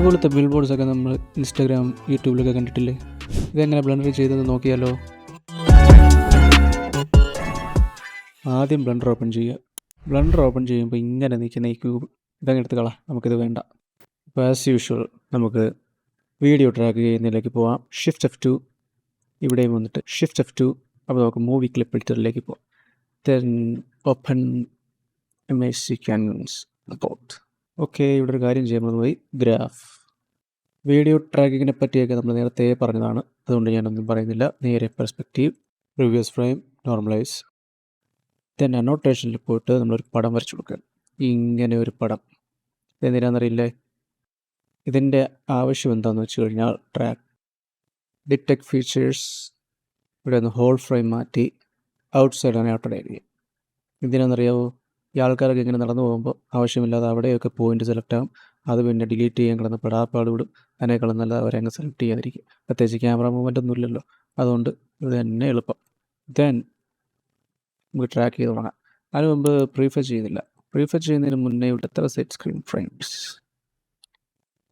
ഇതുപോലത്തെ bill boards ഒക്കെ നമ്മൾ ഇൻസ്റ്റാഗ്രാം യൂട്യൂബിലൊക്കെ കണ്ടിട്ടില്ലേ? ഇതെങ്ങനെ ബ്ലണ്ടർ ചെയ്തെന്ന് നോക്കിയാലോ? ആദ്യം ബ്ലണ്ടർ ഓപ്പൺ ചെയ്യുക. ബ്ലണ്ടർ ഓപ്പൺ ചെയ്യുമ്പോൾ ഇങ്ങനെ നിൽക്കുന്ന ഈ ക്യൂബ് ഇതങ്ങ് എടുത്ത് കളാം. നമുക്കിത് വേണ്ട. ഇപ്പോൾ ആസ് യൂഷ്വൽ നമുക്ക് വീഡിയോ ട്രാക്ക് ചെയ്യുന്നതിലേക്ക് പോവാം. ഷിഫ്റ്റ് എഫ് ടു ഇവിടെയും വന്നിട്ട് ഷിഫ്റ്റ് എഫ് ടു അപ്പോൾ നമുക്ക് മൂവി ക്ലിപ്പ് എഡിറ്ററിലേക്ക് പോവാം. Then open M S C cans report okay ഇവിടെ ഒരു കാര്യം ചെയ്യാൻ പോയി ഗ്രാഫ്. വീഡിയോ ട്രാക്കിങ്ങിനെ പറ്റിയൊക്കെ നമ്മൾ നേരത്തെ പറഞ്ഞതാണ്. അതുകൊണ്ട് ഞാനൊന്നും പറയുന്നില്ല. നേരെ perspective previous frame normalise then അനോട്ടേഷനിൽ പോയിട്ട് നമ്മളൊരു പടം വരച്ചു കൊടുക്കുക. ഇങ്ങനെ ഒരു പടം. ഇതെന്തിനാണെന്നറിയില്ലേ ഇതിന്റെ ആവശ്യം എന്താണെന്ന് വെച്ച് കഴിഞ്ഞാൽ ട്രാക്ക് ഡിറ്റക്ട് ഫീച്ചേഴ്സ് ഇവിടെ നിന്ന് ഹോൾ ഫ്രെയിം മാറ്റി ഔട്ട് സൈഡാണ് ഔട്ടഡ് ഏരിയ എന്തിനാണെന്നറിയാവോ ഈ ആൾക്കാരൊക്കെ ഇങ്ങനെ നടന്നു പോകുമ്പോൾ ആവശ്യമില്ലാതെ അവിടെയൊക്കെ പോയിന്റ് സെലക്ട് ആകും അത് പിന്നെ ഡിലീറ്റ് ചെയ്യാൻ കിടന്ന് പെടാപ്പാട് വിടും. അതിനേക്കാളും നല്ല അവരെ അങ്ങ് സെലക്ട് ചെയ്യാതിരിക്കും. പ്രത്യേകിച്ച് ക്യാമറ മൂവ്മെന്റ് ഒന്നും ഇല്ലല്ലോ. അതുകൊണ്ട് ഇത് തന്നെ എളുപ്പം. ദെൻ നമുക്ക് ട്രാക്ക് ചെയ്ത് തുടങ്ങാം. അതിന് മുമ്പ് പ്രീഫർ ചെയ്യുന്നില്ല. പ്രീഫർ ചെയ്യുന്നതിന് മുന്നേ ഇവിടെ എത്ര സെറ്റ് സ്ക്രീൻ ഫ്രെയിംസ്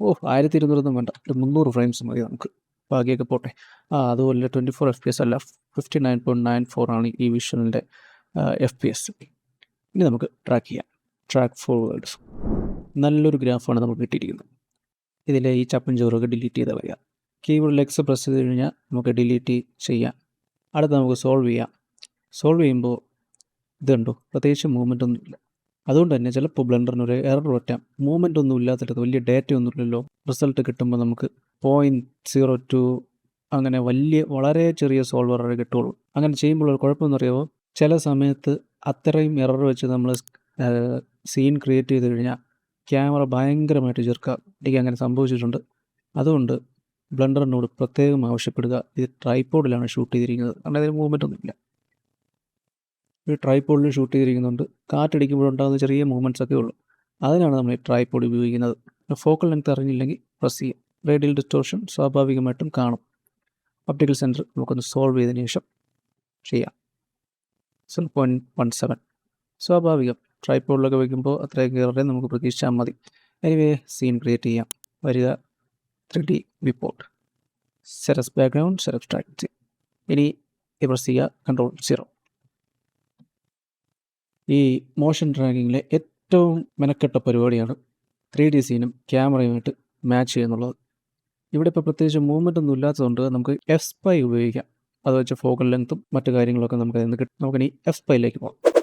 ഓ ആയിരത്തി ഇരുന്നൂറൊന്നും വേണ്ട. ഒരു മുന്നൂറ് ഫ്രെയിംസ് മതി നമുക്ക്. ബാക്കിയൊക്കെ പോട്ടെ. ആ അതുപോലെ twenty four F P S അല്ല. Fifty nine point nine four ആണ് ഈ വിഷ്വലിന്റെ എഫ് പി എസ് ഇനി നമുക്ക് ട്രാക്ക് ചെയ്യാം. ട്രാക്ക് ഫോർവേഡ്സ് നല്ലൊരു ഗ്രാഫാണ് നമുക്ക് കിട്ടിയിരിക്കുന്നത്. ഇതിലെ ഈ ചപ്പൻ ചോറൊക്കെ ഡിലീറ്റ് ചെയ്താൽ വരിക കീബോർഡിൽ എക്സ് പ്രസ് ചെയ്ത് കഴിഞ്ഞാൽ നമുക്ക് ഡിലീറ്റ് ചെയ്യാം. അടുത്ത് നമുക്ക് സോൾവ് ചെയ്യാം. സോൾവ് ചെയ്യുമ്പോൾ ഇതുണ്ടോ പ്രത്യേകിച്ച് മൂവ്മെന്റ് ഒന്നുമില്ല അതുകൊണ്ട് തന്നെ ചിലപ്പോൾ ബ്ലണ്ടറിന് ഒരു എറർ പറ്റാം. മൂവ്മെന്റ് ഒന്നും ഇല്ലാത്തിടത്ത് വലിയ ഡേറ്റ ഒന്നും ഇല്ലല്ലോ. റിസൾട്ട് കിട്ടുമ്പോൾ നമുക്ക് പോയിന്റ് സീറോ ടു അങ്ങനെ വലിയ വളരെ ചെറിയ സോൾവർ കിട്ടുള്ളൂ അങ്ങനെ ചെയ്യുമ്പോൾ ഒരു കുഴപ്പമെന്ന് അറിയാമോ ചില സമയത്ത് അത്രയും എറർ വെച്ച് നമ്മൾ സീൻ ക്രിയേറ്റ് ചെയ്ത് കഴിഞ്ഞാൽ ക്യാമറ ഭയങ്കരമായിട്ട് ചെറുക്കാം എനിക്ക് അങ്ങനെ സംഭവിച്ചിട്ടുണ്ട്. അതുകൊണ്ട് ബ്ലണ്ടറിനോട് പ്രത്യേകം ആവശ്യപ്പെടുക. ഇത് ട്രൈപ്പോഡിലാണ് ഷൂട്ട് ചെയ്തിരിക്കുന്നത്. കാരണം അതിന് മൂവ്മെന്റ് ഒന്നുമില്ല. ഈ ട്രൈപ്പോഡിൽ ഷൂട്ട് ചെയ്തിരിക്കുന്നുണ്ട്. കാറ്റടിക്കുമ്പോഴുണ്ടാകുന്ന ചെറിയ മൂവ്മെന്റ്സ് ഒക്കെ ഉള്ളൂ. അതിനാണ് നമ്മൾ ഈ ട്രൈപ്പോഡ് ഉപയോഗിക്കുന്നത്. ഫോക്കൽ ലെങ്ത് അറിഞ്ഞില്ലെങ്കിൽ പ്രസ് ചെയ്യും റേഡിയൽ ഡിസ്റ്റോർഷൻ സ്വാഭാവികമായിട്ടും കാണും. ഒപ്റ്റിക്കൽ സെന്റർ നമുക്കൊന്ന് സോൾവ് ചെയ്തതിന് ശേഷം ചെയ്യാം. സീറോ പോയിന്റ് വൺ സെവൻ സ്വാഭാവികം. ട്രൈപ്പോഡിലൊക്കെ വയ്ക്കുമ്പോൾ അത്രയും കയറേ നമുക്ക് പ്രതീക്ഷിച്ചാൽ മതി. എനിവേ സീൻ ക്രിയേറ്റ് ചെയ്യാം. വരിക. Three D viewport സെറസ് background സെറസ് strategy ഇനി പ്രസ് ചെയ്യുക. കൺട്രോൾ സീറോ ഈ മോഷൻ ട്രാക്കിങ്ങിലെ ഏറ്റവും മെനക്കെട്ട പരിപാടിയാണ് ത്രീ ഡി സീനും ക്യാമറയുമായിട്ട് മാച്ച് ചെയ്യുന്നുള്ളത്. ഇവിടെ ഇപ്പോൾ പ്രത്യേകിച്ച് മൂവ്മെന്റ് ഒന്നും ഇല്ലാത്തതുകൊണ്ട് നമുക്ക് എഫ് സ്പൈ ഉപയോഗിക്കാം. അത് വെച്ച് ഫോക്കൽ ലെങ്ത്തും മറ്റു കാര്യങ്ങളൊക്കെ നമുക്ക് അതിൽ നിന്ന് കിട്ടും നമുക്കിനി എഫ് സ്പൈയിലേക്ക് പോകാം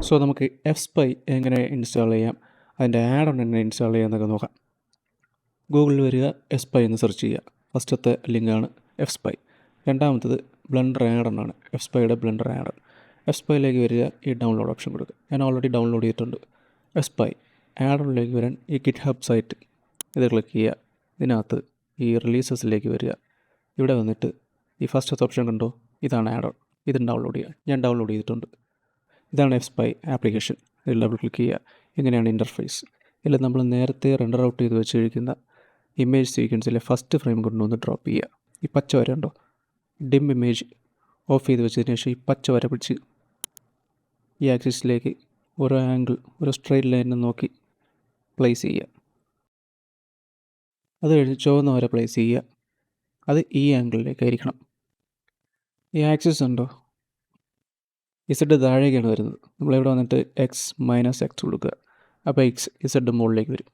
സോ നമുക്ക് എഫ് സ്പൈ എങ്ങനെ ഇൻസ്റ്റാൾ ചെയ്യാം? അതിന്റെ ആഡ് ഓൺ എങ്ങനെ ഇൻസ്റ്റാൾ ചെയ്യാം എന്നൊക്കെ നോക്കാം. ഗൂഗിളിൽ വരിക എഫ് സ്പൈ എന്ന് സെർച്ച് ചെയ്യുക. ഫസ്റ്റത്തെ ലിങ്കാണ് എഫ് സ്പൈ രണ്ടാമത്തത് ബ്ലണ്ടർ ആഡ് ആണ്. എഫ് സ്പൈയുടെ ബ്ലണ്ടർ ആഡ് എഫ് സ്പൈയിലേക്ക് വരിക ഈ ഡൗൺലോഡ് ഓപ്ഷൻ കൊടുക്കുക. ഞാൻ ഓൾറെഡി ഡൗൺലോഡ് ചെയ്തിട്ടുണ്ട്. എഫ് സ്പൈ ഓണിലേക്ക് വരാൻ ഈ കിറ്റ് ഹബ് സൈറ്റ് ഇത് ക്ലിക്ക് ചെയ്യുക. ഇതിനകത്ത് ഈ റിലീസസിലേക്ക് വരിക. ഇവിടെ വന്നിട്ട് ഈ ഫസ്റ്റത്തെ ഓപ്ഷൻ കണ്ടോ? ഇതാണ് ആഡ് ഓൺ ഇത് ഡൗൺലോഡ് ചെയ്യുക. ഞാൻ ഡൗൺലോഡ് ചെയ്തിട്ടുണ്ട്. ഇതാണ് എഫ് സ്പൈ ആപ്ലിക്കേഷൻ ഇതിൽ ഡബിൾ ക്ലിക്ക് ചെയ്യുക. ഇങ്ങനെയാണ് ഇന്റർഫേസ് ഇതിൽ നമ്മൾ നേരത്തെ റെൻഡർ ഔട്ട് ചെയ്ത് വെച്ചിരിക്കുന്ന ഇമേജ് സീക്വൻസിലെ ഫസ്റ്റ് ഫ്രെയിം കൊണ്ടുവന്ന് ഡ്രോപ്പ് ചെയ്യുക. ഈ പച്ച വര ഉണ്ടോ ഡിം ഇമേജ് ഓഫ് ചെയ്ത് വെച്ചതിന് ശേഷം ഈ പച്ച വര പിടിച്ച് ഈ ആക്സിസിലേക്ക് ഓരോ ആംഗിൾ ഒരു സ്ട്രെയിറ്റ് ലൈനിൽ നോക്കി പ്ലേസ് ചെയ്യുക. അത് കഴിഞ്ഞ് ചുവന്ന വര പ്ലേസ് ചെയ്യുക. അത് ഈ ആംഗിളിലേക്കായിരിക്കണം ഈ ആക്സിസ് ഉണ്ടോ? ഇസഡ് താഴേക്കാണ് വരുന്നത്. നമ്മളിവിടെ വന്നിട്ട് എക്സ് മൈനസ് എക്സ് കൊടുക്കുക. അപ്പോൾ എക്സ് ഇസഡ് മുകളിലേക്ക് വരും.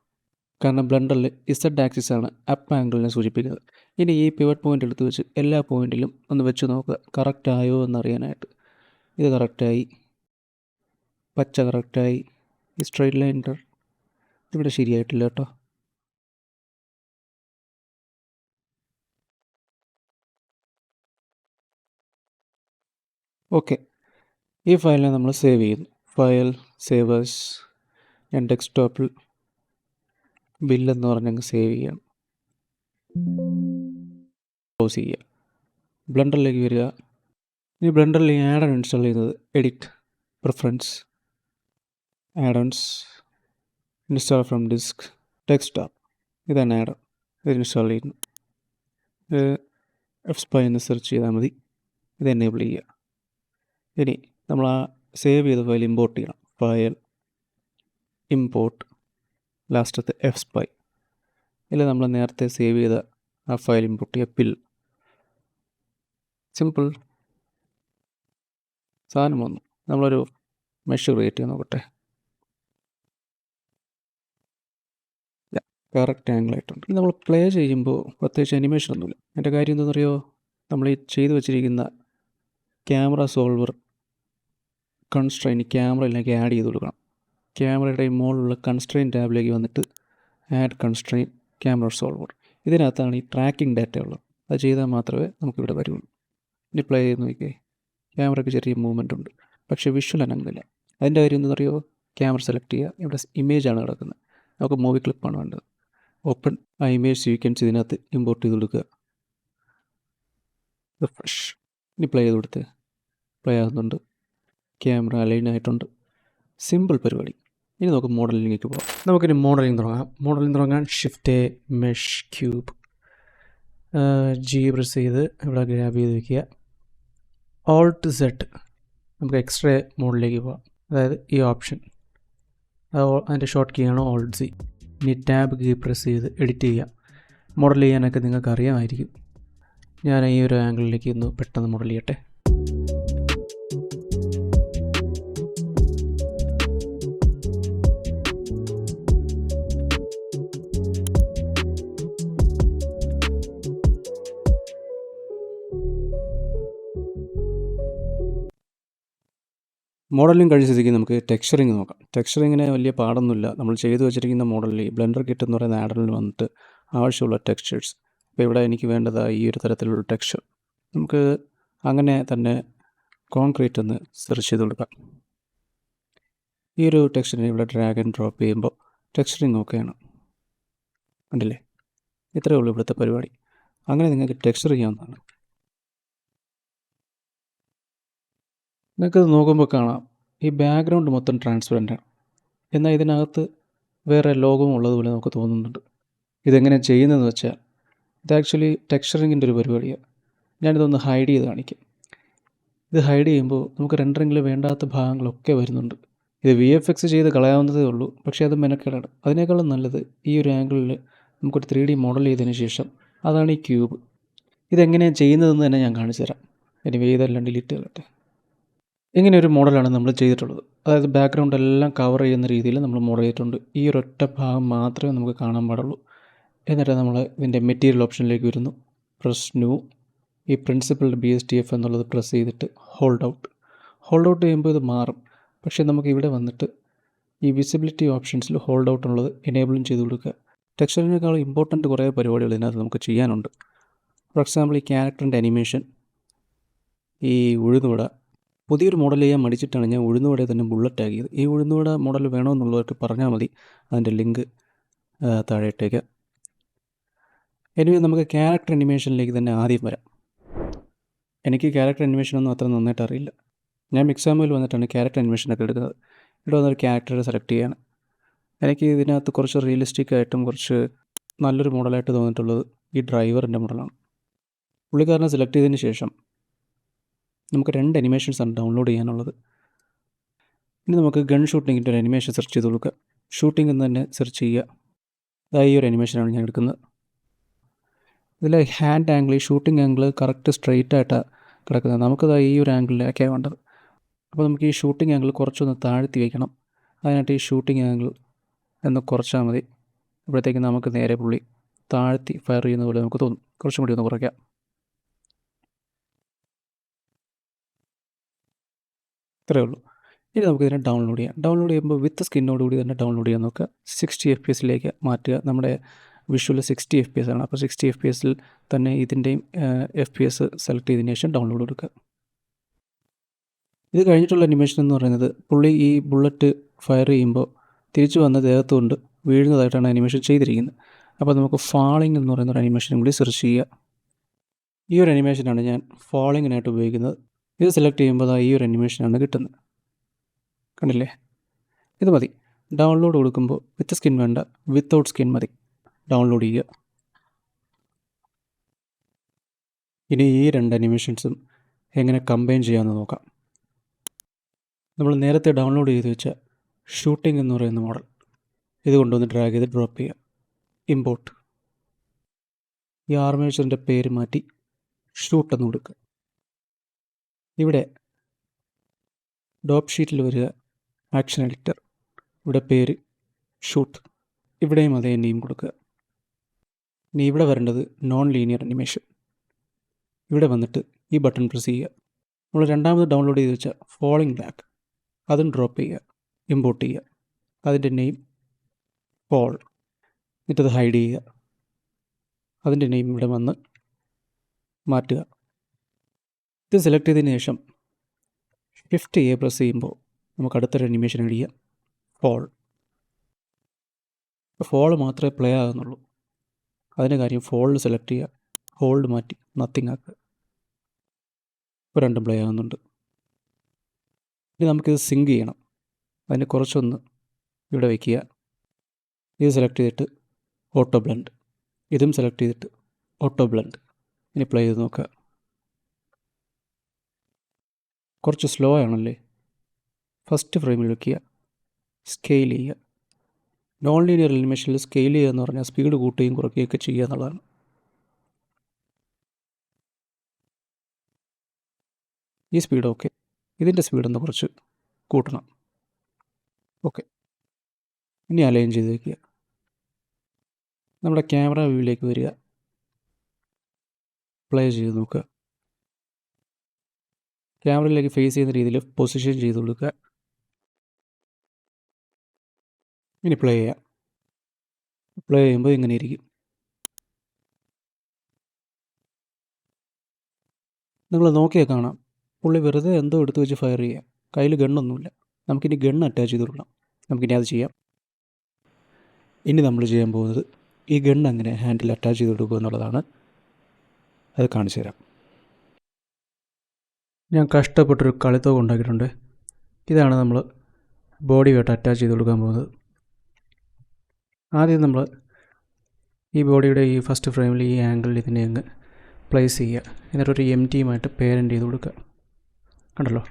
കാരണം ബ്ലണ്ടറിൽ ഇസഡ് ആക്സിസ് ആണ് അപ്പ് ആംഗിളിനെ സൂചിപ്പിക്കുന്നത്. ഇനി ഈ പിവറ്റ് പോയിന്റ് എടുത്ത് വെച്ച് എല്ലാ പോയിന്റിലും ഒന്ന് വെച്ച് നോക്കുക. കറക്റ്റ് ആയോ എന്നറിയാനായിട്ട്. ഇത് കറക്റ്റായി പച്ച കറക്റ്റായി ഈ സ്ട്രൈറ്റ് ലൈൻ ഇവിടെ ശരിയായിട്ടില്ല കേട്ടോ. ഓക്കെ ഈ ഫയലിനെ നമ്മൾ സേവ് ചെയ്യുന്നു. ഫയൽ സേവേഴ്സ് ഞാൻ ഡെസ്ക്ടോപ്പിൽ ബില്ലെന്ന് പറഞ്ഞങ്ങ് സേവ് ചെയ്യണം ക്ലോസ് ചെയ്യുക. ബ്ലണ്ടറിലേക്ക് വരിക. ഇനി ബ്ലണ്ടറിൽ ആഡ് ഓൺ ഇൻസ്റ്റാൾ ചെയ്യുന്നത് edit preference add ons install from disk desktop ഇതാണ് ആഡ് ഇത് ഇൻസ്റ്റാൾ ചെയ്യുന്നു. എഫ് സ്പൈ എന്ന് സെർച്ച് ചെയ്താൽ മതി. ഇത് എനേബിൾ ചെയ്യുക. ഇനി നമ്മൾ ആ സേവ് ചെയ്ത ഫയൽ ഇമ്പോർട്ട് ചെയ്യണം. ഫയൽ ഇമ്പോർട്ട് ലാസ്റ്റത്തെ എഫ് സ്പൈ ഇല്ല നമ്മൾ നേരത്തെ സേവ് ചെയ്ത ആ ഫയൽ ഇമ്പോർട്ട് ചെയ്യുക പിൽ സിമ്പിൾ സാധനം വന്നു. നമ്മളൊരു മെഷ് ക്രിയേറ്റ് ചെയ്യാൻ നോക്കട്ടെ. കറക്റ്റ് ഇത് നമ്മൾ പ്ലേ ചെയ്യുമ്പോൾ പ്രത്യേകിച്ച് അനിമേഷൻ ഒന്നുമില്ല. എന്റെ കാര്യം എന്താണെന്നറിയോ? നമ്മൾ ഈ ചെയ്തു വെച്ചിരിക്കുന്ന ക്യാമറ സോൾവർ കൺസ്ട്രെയിൻ ക്യാമറയിലേക്ക് ആഡ് ചെയ്ത് കൊടുക്കണം. ക്യാമറയുടെ മുകളിലുള്ള കൺസ്ട്രെയിൻ ടാബിലേക്ക് വന്നിട്ട് ആഡ് കൺസ്ട്രെയിൻ ക്യാമറ സോൾവർ ഇതിനകത്താണ് ഈ ട്രാക്കിംഗ് ഡാറ്റ ഉള്ളത്. അത് ചെയ്താൽ മാത്രമേ നമുക്കിവിടെ വരുള്ളൂ. ഇനി പ്ലേ ചെയ്ത് നോക്കിയേ. ക്യാമറയ്ക്ക് ചെറിയ മൂവ്മെന്റ് ഉണ്ട്. പക്ഷേ വിഷ്വൽ അനങ്ങുന്നില്ല. അതിന്റെ കാര്യം എന്താണെന്നറിയോ ക്യാമറ സെലക്ട് ചെയ്യുക. ഇവിടെ ആണ് കിടക്കുന്നത്. നമുക്ക് മൂവി ക്ലിപ്പാണ് വേണ്ടത്. ഓപ്പൺ ആ ഇമേജ് സീക്വൻസ് ഇതിനകത്ത് ഇമ്പോർട്ട് ചെയ്ത് കൊടുക്കുക. ഫ്രഷ് ഇനി പ്ലേ ചെയ്ത് കൊടുത്ത് പ്ലേ ആകുന്നുണ്ട്. ക്യാമറ അലൈൻ ആയിട്ടുണ്ട്. സിമ്പിൾ പരിപാടി. ഇനി നമുക്ക് മോഡലിങ്ങിലേക്ക് പോകാം. നമുക്കിനി മോഡലിംഗ് തുടങ്ങാം. മോഡലിംഗ് തുടങ്ങാൻ shift mesh cube G press ചെയ്ത് ഇവിടെ ഗ്രാബ് ചെയ്ത് വയ്ക്കുക ഓൾട്ട് സെറ്റ് നമുക്ക് എക്സ്ട്രേ മോഡിലേക്ക് പോകാം. അതായത് ഈ ഓപ്ഷൻ അതിന്റെ ഷോർട്ട് കീ ആണ് ഓൾട്ട് സി ഇനി ടാബ് കീ പ്രസ് ചെയ്ത് എഡിറ്റ് ചെയ്യുക. മോഡൽ ചെയ്യാനൊക്കെ നിങ്ങൾക്ക് അറിയാമായിരിക്കും ഞാൻ ഈ ഒരു ആംഗിളിലേക്ക് ഇന്ന് പെട്ടെന്ന് മോഡൽ ചെയ്യട്ടെ. മോഡലിംഗ് കഴിഞ്ഞ സ്ഥിതിക്ക് നമുക്ക് ടെക്സ്ചറിങ് നോക്കാം. ടെക്സ്ചറിങ്ങിന് വലിയ പാടൊന്നുമില്ല. നമ്മൾ ചെയ്തു വെച്ചിരിക്കുന്ന മോഡലിൽ ബ്ലെൻഡർ കിറ്റ് എന്ന് പറയുന്ന ആഡറിൽ വന്നിട്ട് ആവശ്യമുള്ള ടെക്സ്ചേഴ്സ് അപ്പോൾ ഇവിടെ എനിക്ക് വേണ്ടത് ഈ ഒരു തരത്തിലുള്ള ടെക്സ്ചർ നമുക്ക് അങ്ങനെ തന്നെ കോൺക്രീറ്റ് എന്ന് സെർച്ച് ചെയ്ത് കൊടുക്കാം. ഈ ഒരു ടെക്സ്ചറിനെ ഇവിടെ ഡ്രാഗൻ ഡ്രോപ്പ് ചെയ്യുമ്പോൾ ടെക്സ്ചറിങ് ഓക്കെയാണ് കണ്ടില്ലേ? ഇത്രയേ ഉള്ളൂ ഇവിടുത്തെ പരിപാടി. അങ്ങനെ നിങ്ങൾക്ക് ടെക്സ്ചർ ചെയ്യാവുന്നതാണ്. നിങ്ങൾക്കത് നോക്കുമ്പോൾ കാണാം. ഈ ബാക്ക്ഗ്രൗണ്ട് മൊത്തം ട്രാൻസ്പെറന്റ് ആണ്. എന്നാൽ ഇതിനകത്ത് വേറെ ലോകവും ഉള്ളതുപോലെ നമുക്ക് തോന്നുന്നുണ്ട്. ഇതെങ്ങനെ ചെയ്യുന്നതെന്ന് വെച്ചാൽ ഇത് ആക്ച്വലി ടെക്സ്ചറിങ്ങിന്റെ ഒരു പരിപാടിയാണ് ഞാനിതൊന്ന് ഹൈഡ് ചെയ്ത് കാണിക്കാം. ഇത് ഹൈഡ് ചെയ്യുമ്പോൾ നമുക്ക് റെൻഡറിങ്ങിൽ വേണ്ടാത്ത ഭാഗങ്ങളൊക്കെ വരുന്നുണ്ട്. ഇത് വി എഫ് എക്സ് ചെയ്ത് കളയാവുന്നതേ ഉള്ളൂ. പക്ഷേ അത് മെനക്കേടാണ്. അതിനേക്കാളും നല്ലത് ഈ ഒരു ആംഗിളിൽ നമുക്കൊരു ത്രീ ഡി മോഡൽ ചെയ്തതിന് ശേഷം അതാണ് ഈ ക്യൂബ് ഇതെങ്ങനെയാണ് ചെയ്യുന്നതെന്ന് തന്നെ ഞാൻ കാണിച്ചു തരാം ഇനി ഇതെല്ലാം ഡിലീറ്റ് ചെയ്യട്ടെ ഇങ്ങനെ ഒരു മോഡലാണ് നമ്മൾ ചെയ്തിട്ടുള്ളത്. അതായത് ബാക്ക്ഗ്രൗണ്ട് എല്ലാം കവർ ചെയ്യുന്ന രീതിയിൽ നമ്മൾ മോഡൽ ചെയ്തിട്ടുണ്ട്. ഈ ഒരൊറ്റ ഭാഗം മാത്രമേ നമുക്ക് കാണാൻ പാടുള്ളൂ. എന്നിട്ട് നമ്മൾ ഇതിന്റെ മെറ്റീരിയൽ ഓപ്ഷനിലേക്ക് വരുന്നു. പ്രസ് ന്യൂ ഈ principal B S T F എന്നുള്ളത് പ്രസ് ചെയ്തിട്ട് ഹോൾഡ് ഔട്ട് ഹോൾഡ് ഔട്ട് ചെയ്യുമ്പോൾ ഇത് മാറും. പക്ഷേ നമുക്ക് ഇവിടെ വന്നിട്ട് ഈ വിസിബിലിറ്റി ഓപ്ഷൻസിൽ ഹോൾഡ് ഔട്ട് ഉള്ളത് എനേബിളും ചെയ്ത് കൊടുക്കുക. ടെക്സ്ചറിനേക്കാൾ ഇമ്പോർട്ടന്റ് കുറേ പരിപാടികൾ ഇതിനകത്ത് നമുക്ക് ചെയ്യാനുണ്ട്. ഫോർ എക്സാമ്പിൾ ഈ ക്യാരക്ടറിന്റെ അനിമേഷൻ ഈ ഉഴുന്നുവിട. പുതിയൊരു മോഡൽ ചെയ്യാൻ മടിച്ചിട്ടാണ് ഞാൻ ഉഴുന്നുവടയെ തന്നെ ബുള്ളറ്റ് ആക്കിയത്. ഈ ഉഴുന്നുവട മോഡൽ വേണമെന്നുള്ളവർക്ക് പറഞ്ഞാൽ മതി. അതിന്റെ ലിങ്ക് താഴെ ഇട്ടേക്കാം. എനിവേ നമുക്ക് ക്യാരക്ടർ അനിമേഷനിലേക്ക് തന്നെ ആദ്യം വരാം. എനിക്ക് ക്യാരക്ടർ അനിമേഷനൊന്നും അത്ര നന്നായിട്ട് അറിയില്ല. ഞാൻ മിക്സാമിൽ വന്നിട്ടാണ് ക്യാരക്ടർ അനിമേഷനൊക്കെ എടുക്കുന്നത്. ഇവിടെ വന്നൊരു ക്യാരക്ടർ സെലക്ട് ചെയ്യാണ്. എനിക്ക് ഇതിനകത്ത് കുറച്ച് റിയലിസ്റ്റിക് ആയിട്ടും കുറച്ച് നല്ലൊരു മോഡലായിട്ട് തോന്നിയിട്ടുള്ളത് ഈ ഡ്രൈവറിന്റെ മോഡലാണ് പുള്ളിക്കാരനെ സെലക്ട് ചെയ്തതിന് ശേഷം നമുക്ക് രണ്ട് അനിമേഷൻസാണ് ഡൗൺലോഡ് ചെയ്യാനുള്ളത്. ഇനി നമുക്ക് ഗൺ ഷൂട്ടിങ്ങിന്റെ ഒരു അനിമേഷൻ സെർച്ച് ചെയ്ത് കൊടുക്കുക ഷൂട്ടിംഗ് എന്ന് തന്നെ സെർച്ച് ചെയ്യുക. ഈ ഒരു അനിമേഷനാണ് ഞാൻ എടുക്കുന്നത്. ഇതിൽ hand angle shooting angle correct straight ആയിട്ടാണ് കിടക്കുന്നത്. നമുക്കത് ഈ ഒരു ആംഗിളിലേക്കാണ് വേണ്ടത്. അപ്പോൾ നമുക്ക് ഈ ഷൂട്ടിംഗ് ആംഗിൾ കുറച്ചൊന്ന് താഴ്ത്തി വയ്ക്കണം അതിനായിട്ട് ഈ ഷൂട്ടിംഗ് ആംഗിൾ എന്ന് കുറച്ചാൽ മതി. അപ്പോഴത്തേക്ക് നമുക്ക് നേരെ പുള്ളി താഴ്ത്തി ഫയർ ചെയ്യുന്ന പോലെ നമുക്ക് തോന്നും. കുറച്ചും കൂടി ഒന്ന് കുറയ്ക്കാം. ഇത്രയേ ഉള്ളൂ. ഇനി നമുക്ക് ഇതിനെ ഡൗൺലോഡ് ചെയ്യാം. ഡൗൺലോഡ് ചെയ്യുമ്പോൾ വിത്ത് സ്കിന്നോട് കൂടി തന്നെ ഡൗൺലോഡ് ചെയ്യാൻ നോക്കുക. സിക്സ്റ്റി എഫ് പി എസിലേക്ക് മാറ്റുക. നമ്മുടെ visual sixty F P S ആണ്. അപ്പോൾ സിക്സ്റ്റി എഫ് പി എസിൽ തന്നെ ഇതിന്റെയും എഫ് പി എസ് സെലക്ട് ചെയ്തതിന് ശേഷം ഡൗൺലോഡ് കൊടുക്കുക ഇത് കഴിഞ്ഞിട്ടുള്ള അനിമേഷൻ എന്ന് പറയുന്നത് പുള്ളി ഈ ബുള്ളറ്റ് ഫയർ ചെയ്യുമ്പോൾ തിരിച്ചു വന്ന ദേഹത്തുകൊണ്ട് വീഴുന്നതായിട്ടാണ് അനിമേഷൻ ചെയ്തിരിക്കുന്നത്. അപ്പോൾ നമുക്ക് ഫാളിംഗ് എന്ന് പറയുന്ന ഒരു അനിമേഷനും കൂടി സെർച്ച് ചെയ്യുക. ഈ ഒരു അനിമേഷനാണ് ഞാൻ ഫാളിങ്ങിനായിട്ട് ഉപയോഗിക്കുന്നത്. ഇത് സെലക്ട് ചെയ്യുമ്പോൾ ഈ ഒരു അനിമേഷനാണ് കിട്ടുന്നത്. കണ്ടില്ലേ? ഇത് മതി. ഡൗൺലോഡ് കൊടുക്കുമ്പോൾ വിത്ത് സ്കിൻ വേണ്ട വിത്തൗട്ട് സ്കിൻ മതി. ഡൗൺലോഡ് ചെയ്യുക. ഇനി ഈ രണ്ട് അനിമേഷൻസും എങ്ങനെ കമ്പൈൻ ചെയ്യാമെന്ന് നോക്കാം. നമ്മൾ നേരത്തെ ഡൗൺലോഡ് ചെയ്ത് വെച്ച ഷൂട്ടിംഗ് എന്ന് പറയുന്ന മോഡൽ ഇത് കൊണ്ടുവന്ന് ഡ്രാഗ് ചെയ്ത് ഡ്രോപ്പ് ചെയ്യുക. ഇമ്പോർട്ട് ഈ ആർമേച്ചറിന്റെ പേര് മാറ്റി ഷൂട്ട് എന്ന് കൊടുക്കുക. ഇവിടെ ഡോപ്പ് ഷീറ്റിൽ വരിക ആക്ഷൻ എഡിറ്റർ ഇവിടെ പേര് ഷൂട്ട് ഇവിടെയും അതേ നെയിം കൊടുക്കുക. ഇനി ഇവിടെ വരേണ്ടത് നോൺ ലീനിയർ അനിമേഷൻ ഇവിടെ വന്നിട്ട് ഈ ബട്ടൺ പ്രസ് ചെയ്യുക. നമ്മൾ രണ്ടാമത് ഡൗൺലോഡ് ചെയ്ത് വെച്ച ഫോളിംഗ് ബാക്ക് അതും ഡ്രോപ്പ് ചെയ്യുക ഇമ്പോർട്ട് ചെയ്യുക. അതിന്റെ നെയിം പോൾ എന്നിട്ടത് ഹൈഡ് ചെയ്യുക. അതിന്റെ നെയിം ഇവിടെ വന്ന് മാറ്റുക. ഇത് സെലക്ട് ചെയ്തതിന് ശേഷം ഷിഫ്റ്റ് എ പ്രസ് ചെയ്യുമ്പോൾ നമുക്ക് അടുത്തൊരു അനിമേഷൻ ഇടിയ ഫോൾ ഫോൾ മാത്രമേ പ്ലേ ആകുന്നുള്ളൂ. അതിന്റെ കാര്യം ഫോളിൽ സെലക്ട് ചെയ്യുക. ഹോൾഡ് മാറ്റി നത്തിങ് ആക്കുക. ഇപ്പോൾ രണ്ടും പ്ലേ ആകുന്നുണ്ട്. ഇനി നമുക്കിത് സിങ്ക് ചെയ്യണം. അതിന് കുറച്ചൊന്ന് ഇവിടെ വയ്ക്കുക ഇത് സെലക്ട് ചെയ്തിട്ട് ഓട്ടോ ബ്ലണ്ട് ഇതും സെലക്ട് ചെയ്തിട്ട് ഓട്ടോ ബ്ലണ്ട് ഇനി പ്ലേ ചെയ്ത് നോക്കുക. കുറച്ച് സ്ലോ ആണല്ലേ? ഫസ്റ്റ് ഫ്രെയിമിൽ വയ്ക്കുക സ്കെയിൽ ചെയ്യുക. നോൺ ലീനിയർ അനിമേഷനിൽ സ്കെയിൽ ചെയ്യുക എന്ന് പറഞ്ഞാൽ സ്പീഡ് കൂട്ടുകയും കുറയ്ക്കുകയൊക്കെ ചെയ്യുക എന്നുള്ളതാണ്. ഈ സ്പീഡ് ഓക്കെ ഇതിന്റെ സ്പീഡൊന്ന് കുറച്ച് കൂട്ടണം. ഓക്കെ ഇനി അലൈൻ ചെയ്ത് വയ്ക്കുക നമ്മുടെ ക്യാമറ വ്യൂവിലേക്ക് വരിക. പ്ലേ ചെയ്ത് നോക്കുക. ക്യാമറയിലേക്ക് ഫേസ് ചെയ്യുന്ന രീതിയിൽ പൊസിഷൻ ചെയ്ത് കൊടുക്കുക. ഇനി പ്ലേ ചെയ്യാം. പ്ലേ ചെയ്യുമ്പോൾ ഇങ്ങനെ ഇരിക്കും. നിങ്ങൾ നോക്കിയാൽ കാണാം. പുള്ളി വെറുതെ എന്തോ എടുത്തു വെച്ച് ഫയർ ചെയ്യാം കയ്യിൽ ഗണ്ണൊന്നുമില്ല നമുക്കിനി ഗണ്ണ് അറ്റാച്ച് ചെയ്ത് കൊടുക്കണം നമുക്കിനി അത് ചെയ്യാം. ഇനി നമ്മൾ ചെയ്യാൻ പോകുന്നത് ഈ ഗണ്ണ് അങ്ങനെ ഹാൻഡിൽ അറ്റാച്ച് ചെയ്ത് കൊടുക്കുക എന്നുള്ളതാണ്. അത് കാണിച്ചു തരാം. ഞാൻ കഷ്ടപ്പെട്ടൊരു കളിത്തോക്ക് ഉണ്ടാക്കിയിട്ടുണ്ട്. ഇതാണ് നമ്മൾ ബോഡിയുമായിട്ട് അറ്റാച്ച് ചെയ്ത് കൊടുക്കാൻ പോകുന്നത്. ആദ്യം നമ്മൾ ഈ ബോഡിയുടെ ഈ ഫസ്റ്റ് ഫ്രെയിമിൽ ഈ ആംഗിളിൽ ഇതിനെ അങ്ങ് പ്ലേസ് ചെയ്യുക. എന്നിട്ടൊരു എം ടിയുമായിട്ട് പേരന്റ് ചെയ്ത് കൊടുക്കുക. കണ്ടല്ലോ?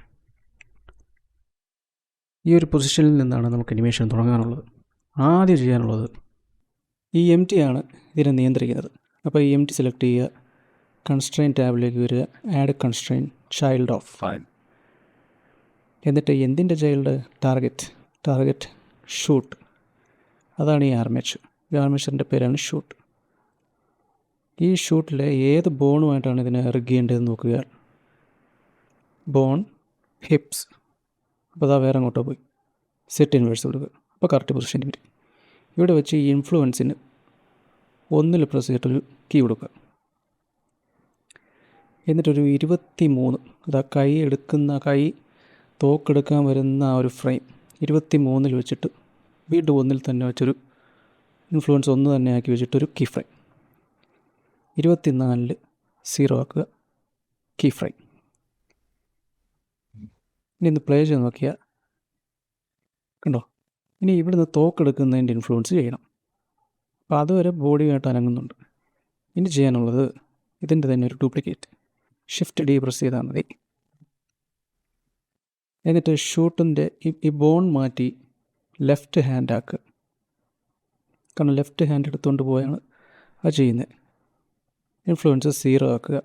ഈ ഒരു പൊസിഷനിൽ നിന്നാണ് നമുക്ക് അനിമേഷൻ തുടങ്ങാനുള്ളത്. ആദ്യം ചെയ്യാനുള്ളത് ഈ എം ടി ആണ് ഇതിനെ നിയന്ത്രിക്കുന്നത്. അപ്പോൾ ഈ എം ടി സെലക്ട് ചെയ്യുക. കൺസ്ട്രെയിൻ ടാബിലേക്ക് വരിക. Add constrain child of fine എന്നിട്ട് എന്തിന്റെ ചൈൽഡ് ടാർഗറ്റ് ടാർഗറ്റ് ഷൂട്ട് അതാണ് ഈ ആർമേച്ചർ ഈ ആർമേച്ചറിന്റെ പേരാണ് ഷൂട്ട് ഈ ഷൂട്ടിലെ ഏത് ബോണുമായിട്ടാണ് ഇതിനെ ഇറങ്ങിയേണ്ടതെന്ന് നോക്കുക. ബോൺ ഹിപ്സ് അപ്പോൾ അതാ വേറെ അങ്ങോട്ട് പോയി. സെറ്റ് ഇൻവേഴ്സ് കൊടുക്കുക. അപ്പോൾ കറക്റ്റ് പൊസിഷനിൽ വരും. ഇവിടെ വെച്ച് ഈ ഇൻഫ്ലുവൻസിന് ഒന്നിൽ പ്രസ് ചെയ്തിട്ടൊരു കീ കൊടുക്കുക. എന്നിട്ടൊരു ഇരുപത്തി മൂന്ന് അതാ കൈ എടുക്കുന്ന കൈ തോക്കെടുക്കാൻ വരുന്ന ആ ഒരു ഫ്രെയിം ഇരുപത്തി മൂന്നിൽ വെച്ചിട്ട് വീണ്ടും ഒന്നിൽ തന്നെ വെച്ചൊരു ഇൻഫ്ലുവൻസ് ഒന്ന് തന്നെ ആക്കി വെച്ചിട്ടൊരു കീ ഫ്രെയിം ഇരുപത്തിനാലിൽ സീറോ ആക്കുക കീ ഫ്രെയിം ഇനി ഒന്ന് പ്ലേ ചെയ്ത് നോക്കിയാൽ കണ്ടോ? ഇനി ഇവിടുന്ന് തോക്കെടുക്കുന്നതിന്റെ ഇൻഫ്ലുവൻസ് ചെയ്യണം. അപ്പോൾ അതുവരെ ബോഡിയായിട്ട് അനങ്ങുന്നുണ്ട്. ഇനി ചെയ്യാനുള്ളത് ഇതിന്റെ തന്നെ ഒരു ഡ്യൂപ്ലിക്കേറ്റ് ഷിഫ്റ്റ് ഡി പ്രസ് ചെയ്താൽ മതി. എന്നിട്ട് ഷൂട്ടിന്റെ ഈ ബോൺ മാറ്റി ലെഫ്റ്റ് ഹാൻഡ് ആക്കുക കാരണം ലെഫ്റ്റ് ഹാൻഡ് എടുത്തുകൊണ്ട് പോയാണ് അത് ചെയ്യുന്നത് ഇൻഫ്ലുവൻസ് സീറോ ആക്കുക.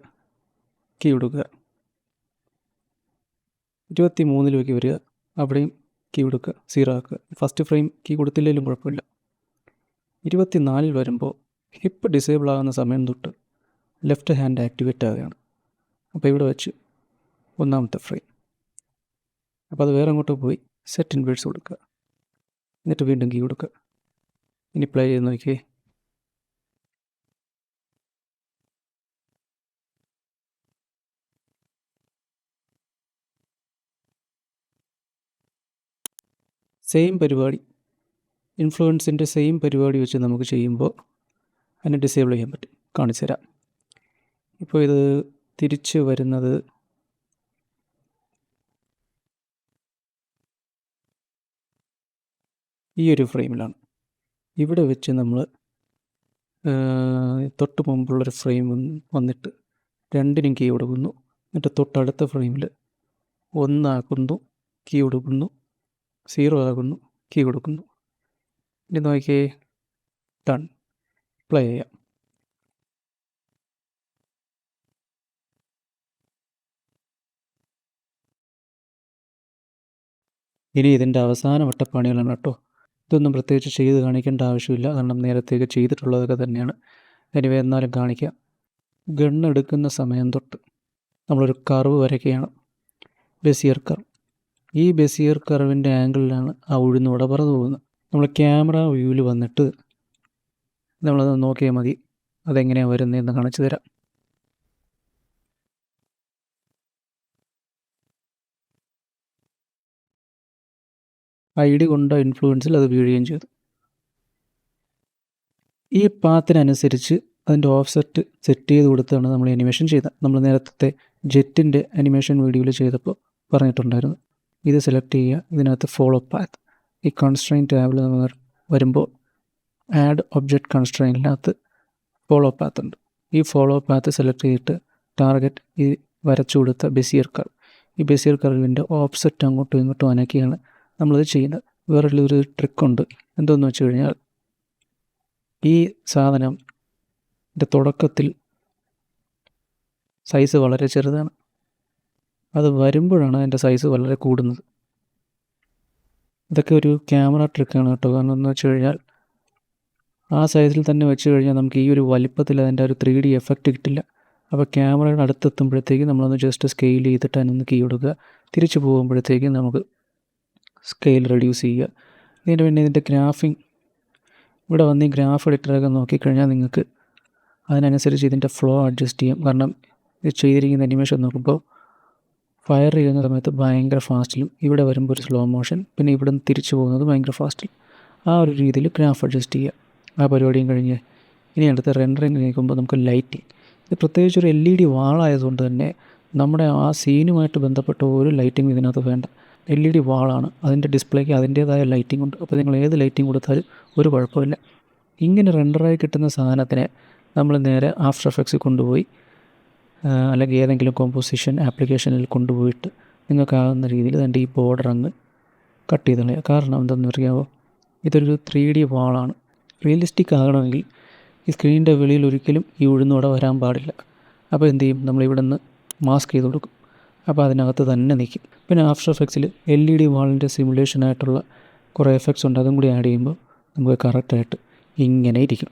കീ വിടുക്കുക ഇരുപത്തി മൂന്നിലേക്ക് വരിക. അവിടെയും കീ കൊടുക്കുക സീറോ ആക്കുക. ഫസ്റ്റ് ഫ്രെയിം കീ കൊടുത്തില്ലെങ്കിലും കുഴപ്പമില്ല. ഇരുപത്തിനാലിൽ വരുമ്പോൾ ഹിപ്പ് ഡിസേബിൾ ആകുന്ന സമയം തൊട്ട് ലെഫ്റ്റ് ഹാൻഡ് ആക്ടിവേറ്റ് ആകുകയാണ് അപ്പോൾ ഇവിടെ വെച്ച് ഒന്നാമത്തെ ഫ്രെയിം അപ്പോൾ അത് വേറെ അങ്ങോട്ട് പോയി സെറ്റ് ഇൻവേഴ്സ് കൊടുക്കുക. എന്നിട്ട് വീണ്ടും കീ കൊടുക്കുക. ഇനി പ്ലേ ചെയ്ത് നോക്കിയേ. സെയിം പരിപാടി. ഇൻഫ്ലുവൻസിന്റെ സെയിം പരിപാടി വെച്ച് നമുക്ക് ചെയ്യുമ്പോൾ അതിനെ ഡിസേബിൾ ചെയ്യാൻ പറ്റും. കാണിച്ചു തരാം ഇപ്പോൾ ഇത് തിരിച്ച് വരുന്നത്. ഈ ഒരു ഫ്രെയിമിലാണ്. ഇവിടെ വെച്ച് നമ്മൾ തൊട്ട് മുമ്പുള്ളൊരു ഫ്രെയിം വന്നിട്ട് രണ്ടിനും കീ കൊടുക്കുന്നു. എന്നിട്ട് തൊട്ടടുത്ത ഫ്രെയിമിൽ ഒന്നാക്കുന്നു കീ കൊടുക്കുന്നു സീറോ ആകുന്നു കീ കൊടുക്കുന്നു. ഇനി നോക്കിയേ ഡൺ. പ്ലേ ചെയ്യാം. ഇനി ഇതിന്റെ അവസാന വട്ടപ്പണികളാണ് കേട്ടോ. ഇതൊന്നും പ്രത്യേകിച്ച് ചെയ്ത് കാണിക്കേണ്ട ആവശ്യമില്ല. കാരണം നേരത്തേക്ക് ചെയ്തിട്ടുള്ളതൊക്കെ തന്നെയാണ്. എനിവേ എന്നാലും കാണിക്കാം. ഗണ്ണെടുക്കുന്ന സമയം തൊട്ട് നമ്മളൊരു കർവ് വരയ്ക്കുകയാണ്. Bezier curve. ഈ ബെസിയർ കർവിന്റെ ആംഗിളിലാണ് ആ ഉഴുന്നൂടെ പറന്നു പോകുന്നത്. നമ്മൾ ക്യാമറ വ്യൂവിൽ വന്നിട്ട് നമ്മളത് നോക്കിയാൽ മതി. അതെങ്ങനെയാണ് വരുന്നതെന്ന് കാണിച്ചു തരാം. ഐ ഡി കൊണ്ട ഇൻഫ്ലുവൻസിൽ അത് വീഴുകയും ചെയ്തു. ഈ പാത്തിനനുസരിച്ച് അതിന്റെ ഓഫ്സെറ്റ് സെറ്റ് ചെയ്ത് കൊടുത്താണ് നമ്മൾ അനിമേഷൻ ചെയ്തത്. നമ്മൾ നേരത്തെ ജെറ്റിന്റെ അനിമേഷൻ വീഡിയോയിൽ ചെയ്തപ്പോൾ പറഞ്ഞിട്ടുണ്ടായിരുന്നു. ഇത് സെലക്ട് ചെയ്യുക ഇതിനകത്ത് ഫോളോ പാത്ത് ഈ കൺസ്ട്രെയിൻ ടാബിൽ നമ്മൾ വരുമ്പോൾ ആഡ് ഒബ്ജക്റ്റ് കൺസ്ട്രെയിനിനകത്ത് ഫോളോ പാത്ത് ഉണ്ട്. ഈ ഫോളോ പാത്ത് സെലക്ട് ചെയ്തിട്ട് ടാർഗറ്റ് ഈ വരച്ചു കൊടുത്ത ബെസിയർ കർവ് ഈ ബെസിയർ കർവിന്റെ ഓപ്സെറ്റ് അങ്ങോട്ടും ഇങ്ങോട്ടും അനക്കിയാണ് നമ്മളത് ചെയ്യുന്നത്. വേറെ ഒരു ട്രിക്കുണ്ട് എന്തെന്ന് വെച്ച് കഴിഞ്ഞാൽ ഈ സാധനം തുടക്കത്തിൽ സൈസ് വളരെ ചെറുതാണ്. അത് വരുമ്പോഴാണ് അതിന്റെ സൈസ് വളരെ കൂടുന്നത്. ഇതൊക്കെ ഒരു ക്യാമറ ട്രിക്കാണ് കേട്ടോ. കാരണം എന്ന് വെച്ച് കഴിഞ്ഞാൽ ആ സൈസിൽ തന്നെ വെച്ച് കഴിഞ്ഞാൽ നമുക്ക് ഈ ഒരു വലിപ്പത്തിൽ അതിന്റെ ഒരു ത്രീ ഡി എഫക്റ്റ് കിട്ടില്ല. അപ്പോൾ ക്യാമറയുടെ അടുത്തെത്തുമ്പോഴത്തേക്ക് നമ്മളൊന്ന് ജസ്റ്റ് സ്കെയിൽ ചെയ്തിട്ട് അതിനൊന്ന് കീ കൊടുക്കുക. തിരിച്ചു പോകുമ്പോഴത്തേക്കും നമുക്ക് സ്കെയിൽ റെഡ്യൂസ് ചെയ്യുക. ഇതിന്റെ പിന്നെ ഇതിന്റെ ഗ്രാഫിങ് ഇവിടെ വന്ന് ഈ ഗ്രാഫ് എഡിറ്ററൊക്കെ നോക്കിക്കഴിഞ്ഞാൽ നിങ്ങൾക്ക് അതിനനുസരിച്ച് ഇതിന്റെ ഫ്ലോ അഡ്ജസ്റ്റ് ചെയ്യാം. കാരണം ഇത് ചെയ്തിരിക്കുന്ന അനിമേഷൻ നോക്കുമ്പോൾ ഫയർ ചെയ്യുന്ന സമയത്ത് ഭയങ്കര ഫാസ്റ്റിലും ഇവിടെ വരുമ്പോൾ ഒരു സ്ലോ മോഷൻ പിന്നെ ഇവിടെ നിന്ന് തിരിച്ചു പോകുന്നത് ഭയങ്കര ഫാസ്റ്റിൽ ആ ഒരു രീതിയിൽ ഗ്രാഫ് അഡ്ജസ്റ്റ് ചെയ്യുക. ആ പരിപാടിയും കഴിഞ്ഞ് ഇനി അടുത്ത റെൻഡറിങ് നീക്കുമ്പോൾ നമുക്ക് ലൈറ്റിങ് ഇത് പ്രത്യേകിച്ച് ഒരു എൽ ഇ ഡി വാളായതുകൊണ്ട് തന്നെ നമ്മുടെ ആ സീനുമായിട്ട് ബന്ധപ്പെട്ട ഒരു ലൈറ്റിംഗ് ഇതിനകത്ത് വേണ്ട. എൽ ഇ ഡി വാളാണ്. അതിന്റെ ഡിസ്പ്ലേക്ക് അതിന്റേതായ ലൈറ്റിംഗ് ഉണ്ട്. അപ്പോൾ നിങ്ങൾ ഏത് ലൈറ്റിംഗ് കൊടുത്താലും ഒരു കുഴപ്പമില്ല. ഇങ്ങനെ റെൻഡറായി കിട്ടുന്ന സാധനത്തിനെ നമ്മൾ നേരെ ആഫ്റ്റർ എഫക്ട്സിൽ കൊണ്ടുപോയി അല്ലെങ്കിൽ ഏതെങ്കിലും കോമ്പോസിഷൻ ആപ്ലിക്കേഷനിൽ കൊണ്ടുപോയിട്ട് നിങ്ങൾക്കാകുന്ന രീതിയിൽ അതിന്റെ ഈ ബോർഡർ അങ്ങ് കട്ട് ചെയ്ത് കളയുക കാരണം എന്താണെന്ന് അറിയാമോ ഇതൊരു ത്രീ ഡി വാളാണ്. റിയലിസ്റ്റിക് ആകണമെങ്കിൽ ഈ സ്ക്രീനിന്റെ വെളിയിൽ ഒരിക്കലും ഈ ഉഴുന്നോടെ വരാൻ പാടില്ല. അപ്പോൾ എന്ത് ചെയ്യും? നമ്മൾ ഇവിടെ നിന്ന് മാസ്ക് ചെയ്ത് കൊടുക്കും. അപ്പോൾ അതിനകത്ത് തന്നെ നിൽക്കും. പിന്നെ ആഫ്റ്റർ എഫക്ട്സിൽ എൽ ഇ ഡി വാളിന്റെ സിമുലേഷനായിട്ടുള്ള കുറേ എഫക്ട്സ് ഉണ്ട്. അതും കൂടി ആഡ് ചെയ്യുമ്പോൾ നമുക്ക് കറക്റ്റായിട്ട് ഇങ്ങനെ ഇരിക്കും.